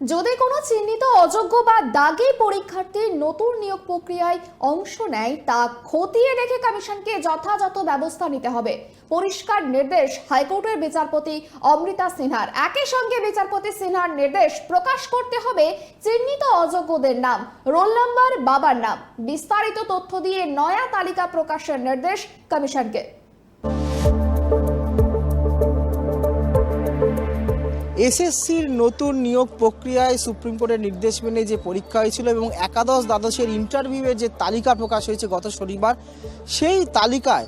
যদি কোনো চিহ্নিত অযোগ্য বা দাগি পরীক্ষার্থী নতুন নিয়োগ প্রক্রিয়ায় অংশ নেয়, তা খতিয়ে দেখে কমিশনকে যথাযথ ব্যবস্থা নিতে হবে। পরিষ্কার নির্দেশ হাইকোর্টের বিচারপতি অমৃতা সিনহার। একই সঙ্গে বিচারপতি সিনহার নির্দেশ প্রকাশ করতে হবে চিহ্নিত অযোগ্যদের নাম, রোল নাম্বার, বাবার নাম। বিস্তারিত তথ্য দিয়ে নয়া তালিকা প্রকাশের নির্দেশ কমিশনকে। এসএসসির নতুন নিয়োগ প্রক্রিয়ায় সুপ্রিম কোর্টের নির্দেশ মেনে যে পরীক্ষা হয়েছিল এবং একাদশ দ্বাদশের ইন্টারভিউয়ের যে তালিকা প্রকাশ হয়েছে গত শনিবার, সেই তালিকায়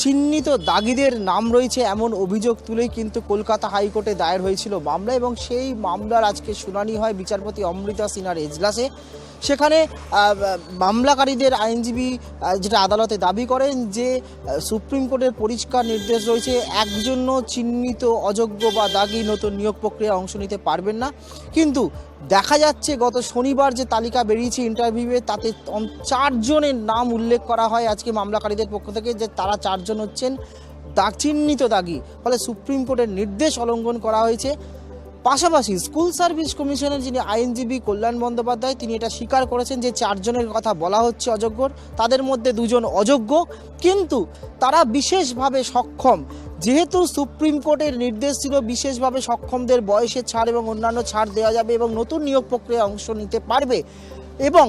চিহ্নিত দাগিদের নাম রয়েছে এমন অভিযোগ তুলেই কিন্তু কলকাতা হাইকোর্টে দায়ের হয়েছিল মামলা এবং সেই মামলার আজকে শুনানি হয় বিচারপতি অমৃতা সিনহার এজলাসে। সেখানে মামলাকারীদের আইনজীবী যেটা আদালতে দাবি করেন যে সুপ্রিম কোর্টের পরিষ্কার নির্দেশ রয়েছে একজন্য চিহ্নিত অযোগ্য বা দাগি নতুন নিয়োগ প্রক্রিয়ায় অংশ নিতে পারবেন না। কিন্তু দেখা যাচ্ছে গত শনিবার যে তালিকা বেরিয়েছে ইন্টারভিউয়ে তাতে চারজনের নাম উল্লেখ করা হয় আজকে মামলাকারীদের পক্ষ থেকে যে তারা চারজন হচ্ছেন দাগ চিহ্নিত দাগি। ফলে সুপ্রিম কোর্টের নির্দেশ অলঙ্ঘন করা হয়েছে। পাশাপাশি স্কুল সার্ভিস কমিশনের যিনি আইনজীবী কল্যাণ বন্দ্যোপাধ্যায়, তিনি এটা স্বীকার করেছেন যে চারজনের কথা বলা হচ্ছে অযোগ্যর। তাদের মধ্যে দুজন অযোগ্য, কিন্তু তারা বিশেষভাবে সক্ষম। যেহেতু সুপ্রিম কোর্টের নির্দেশ ছিল বিশেষভাবে সক্ষমদের বয়সের ছাড় এবং অন্যান্য ছাড় দেওয়া যাবে এবং নতুন নিয়োগ প্রক্রিয়ায় অংশ নিতে পারবে। এবং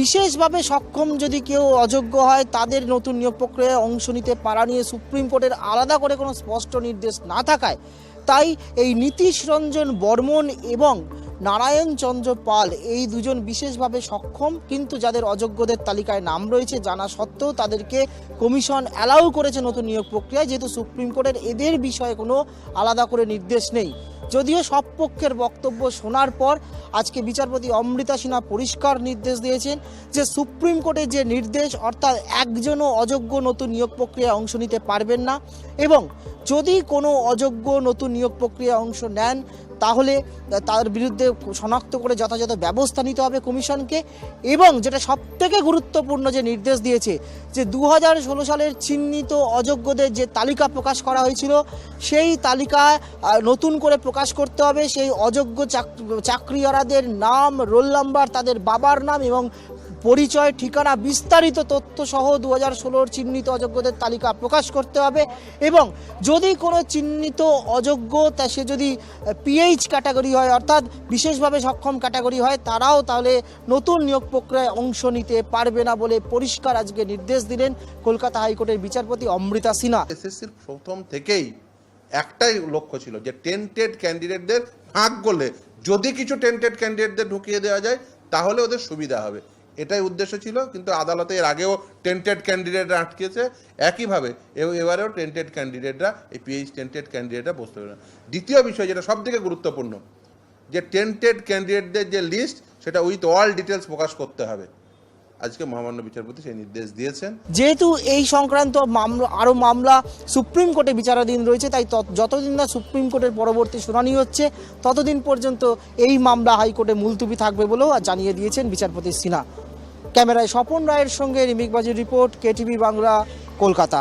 বিশেষভাবে সক্ষম যদি কেউ অযোগ্য হয়, তাদের নতুন নিয়োগ প্রক্রিয়ায় অংশ নিতে পারা নিয়ে সুপ্রিম কোর্টের আলাদা করে কোনো স্পষ্ট নির্দেশ না থাকায়, তাই এই নীতিশ রঞ্জন বর্মন এবং নারায়ণ চন্দ্র পাল এই দুজন বিশেষভাবে সক্ষম, কিন্তু যাদের অযোগ্যদের তালিকায় নাম রয়েছে জানা সত্ত্বেও তাদেরকে কমিশন অ্যালাউ করেছে নতুন নিয়োগ প্রক্রিয়ায়, যেহেতু সুপ্রিম কোর্টের এদের বিষয়ে কোনো আলাদা করে নির্দেশ নেই। যদিও সব পক্ষের বক্তব্য শোনার পর আজকে বিচারপতি অমৃতা সিনহা পরিষ্কার নির্দেশ দিয়েছেন যে সুপ্রিম কোর্টের যে নির্দেশ, অর্থাৎ একজনও অযোগ্য নতুন নিয়োগ প্রক্রিয়ায় অংশ নিতে পারবেন না এবং যদি কোনো অযোগ্য নতুন নিয়োগ প্রক্রিয়ায় অংশ নেন তাহলে তার বিরুদ্ধে শনাক্ত করে যথাযথ ব্যবস্থা নিতে হবে কমিশনকে এবং যেটা সবথেকে গুরুত্বপূর্ণ যে নির্দেশ দিয়েছে যে দু হাজার ষোলো সালের চিহ্নিত অযোগ্যদের যে তালিকা প্রকাশ করা হয়েছিল সেই তালিকায় আহ, নতুন করে প্রকাশ করতে হবে। সেই অযোগ্য চাক- চাকরিয়ারাদের নাম রোল নাম্বার তাদের বাবার নাম এবং পরিচয়, ঠিকানা, বিস্তারিত তথ্য সহ দু হাজার ষোলোর চিহ্নিত অযোগ্যদের তালিকা প্রকাশ করতে হবে এবং যদি কোনো চিহ্নিত অযোগ্য তা সে যদি পিএইচ ক্যাটাগরি হয়, অর্থাৎ বিশেষভাবে সক্ষম ক্যাটাগরি হয়, তারাও তাহলে নতুন নিয়োগ প্রক্রিয়ায় অংশ নিতে পারবে না বলে পরিষ্কার আজকে নির্দেশ দিলেন কলকাতা হাইকোর্টের বিচারপতি অমৃতা সিনহা। এসএসসির প্রথম থেকেই একটাই লক্ষ্য ছিল যে টেন্টেড ক্যান্ডিডেটদের ভাগ করলে যদি কিছু টেন্টেড ক্যান্ডিডেটদের ঢুকিয়ে দেওয়া যায়, তাহলে ওদের সুবিধা হবে। এটাই উদ্দেশ্য ছিল, কিন্তু আদালতে এর আগেও টেন্টেড ক্যান্ডিডেটরা আটকেছে। একইভাবে এবারেও টেন্টেড ক্যান্ডিডেটরা এই পিএইচ টেন্টেড ক্যান্ডিডেটরা বসতে পারে দ্বিতীয় বিষয় যেটা সব থেকে গুরুত্বপূর্ণ, যে টেন্টেড ক্যান্ডিডেটদের যে লিস্ট সেটা উইথ অল ডিটেলস প্রকাশ করতে হবে। আজকে মহামান্য বিচারপতি সেই নির্দেশ দিয়েছেন। যেহেতু এই সংক্রান্ত মামলা আরও মামলা সুপ্রিম কোর্টে বিচারাধীন রয়েছে, তাই যতদিন না সুপ্রিম কোর্টের পরবর্তী শুনানি হচ্ছে, ততদিন পর্যন্ত এই মামলা হাইকোর্টে মুলতুবি থাকবে বলেও জানিয়ে দিয়েছেন বিচারপতি সিনহা। ক্যামেরায় স্বপন রায়ের সঙ্গে রিমিকবাজির রিপোর্ট কেটিভি বাংলা কলকাতা।